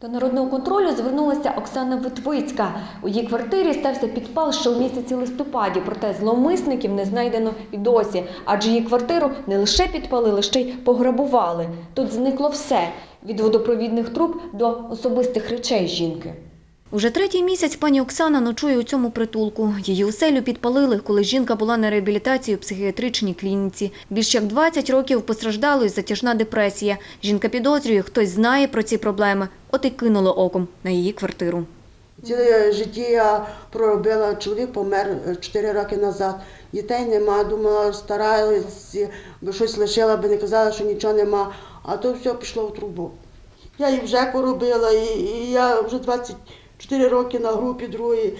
До народного контролю звернулася Оксана Витвицька. У її квартирі стався підпал ще у місяці листопаді, проте зловмисників не знайдено і досі, адже її квартиру не лише підпалили, ще й пограбували. Тут зникло все від водопровідних труб до особистих речей жінки. Уже третій місяць пані Оксана ночує у цьому притулку. Її оселю підпалили, коли жінка була на реабілітації у психіатричній клініці. Більш як 20 років постраждала й затяжна депресія. Жінка підозрює, хтось знає про ці проблеми, от і кинуло оком на її квартиру. Ціле життя я проробила, чоловік помер 4 роки назад. Дітей нема, думала, старалася, би щось лишила, би не казала, що нічого нема, а то все пішло в трубу. Я і в ЖЕКу робила, і, і я вже 24 роки на групі другій.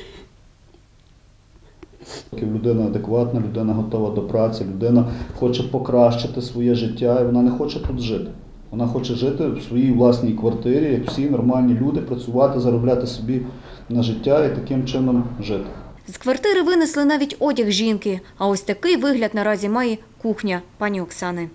Людина адекватна, людина готова до праці, людина хоче покращити своє життя, і вона не хоче тут жити. Вона хоче жити в своїй власній квартирі, як всі нормальні люди, працювати, заробляти собі на життя і таким чином жити. З квартири винесли навіть одяг жінки, а ось такий вигляд наразі має кухня пані Оксани.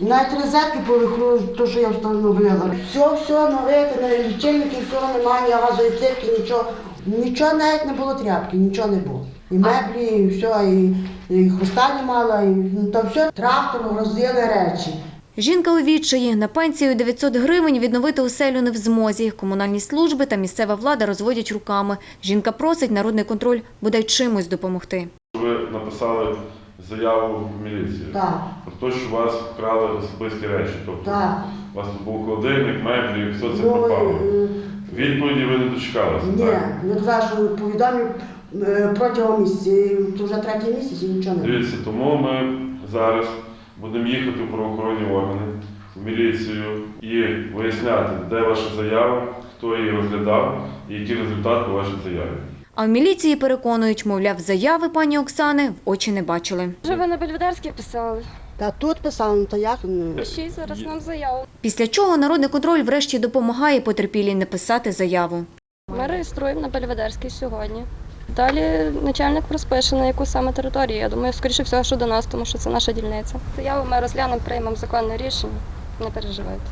Навіть розетки повихнули, то, що я встановила. Все, все нове, на лічильники, все немає, ні газової цепки, нічого. Нічого навіть не було тряпки, нічого не було. І меблі, і все, і, і хруста не мала, і ну, там все трактором розділи речі. Жінка у відчаї на пенсію 900 гривень відновити оселю не в змозі. Комунальні служби та місцева влада розводять руками. Жінка просить народний контроль бодай чимось допомогти. Ви написали заяву в міліцію Так, про те, що вас вкрали особисті речі. Тобто так. у вас тут був холодильник, меблі, все це Ну, пропало. е, Відповіді ви не дочекалися, ні, так? не казав, що повідомив е, протягом місяця, то вже третій місяць і нічого не було. Дивіться, тому ми зараз будемо їхати в правоохоронні органи, в міліцію і виясняти, де ваша заява, хто її розглядав і які результати по вашій заяві. А в міліції переконують, мовляв, заяви пані Оксани в очі не бачили. Вже ви на Бельведерській писали. Та тут писав, ну то як? ну, Пишіть зараз нам заяву. Після чого народний контроль врешті допомагає потерпілій написати заяву. Ми реєструємо на Бельведерській сьогодні. Далі начальник розпише, на яку саме територію. Я думаю, скоріше всього, що до нас, тому що це наша дільниця. Заяву ми розглянемо, приймемо законне рішення. Не переживайте.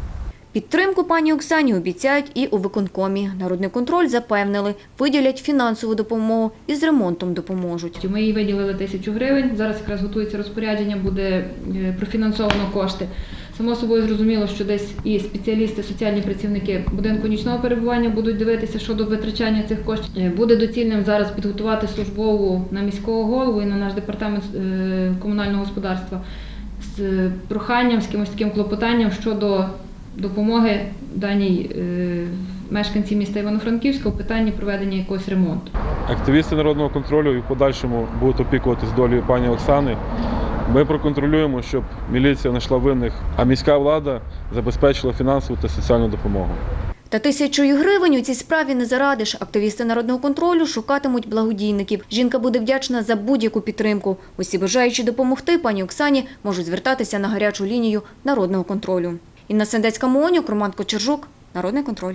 Підтримку пані Оксані обіцяють і у виконкомі. Народний контроль запевнили, виділять фінансову допомогу і з ремонтом допоможуть. Ми їй виділили тисячу гривень. Зараз якраз готується розпорядження, буде е, профінансовано кошти. Само собою зрозуміло, що десь і спеціалісти, соціальні працівники будинку нічного перебування будуть дивитися щодо витрачання цих коштів. Е, Буде доцільним зараз підготувати службову на міського голову і на наш департамент е, комунального господарства з е, проханням, з якимось таким клопотанням щодо допомоги даній мешканці міста Івано-Франківська у питанні проведення якогось ремонту. Активісти народного контролю і в подальшому будуть опікуватись долею пані Оксани. Ми проконтролюємо, щоб міліція знайшла винних, а міська влада забезпечила фінансову та соціальну допомогу. Та тисячою гривень у цій справі не зарадиш. Активісти народного контролю шукатимуть благодійників. Жінка буде вдячна за будь-яку підтримку. Усі бажаючі допомогти пані Оксані можуть звертатися на гарячу лінію народного контролю. Інна Сендецька Монюк, Роман Кочержук, Народний контроль.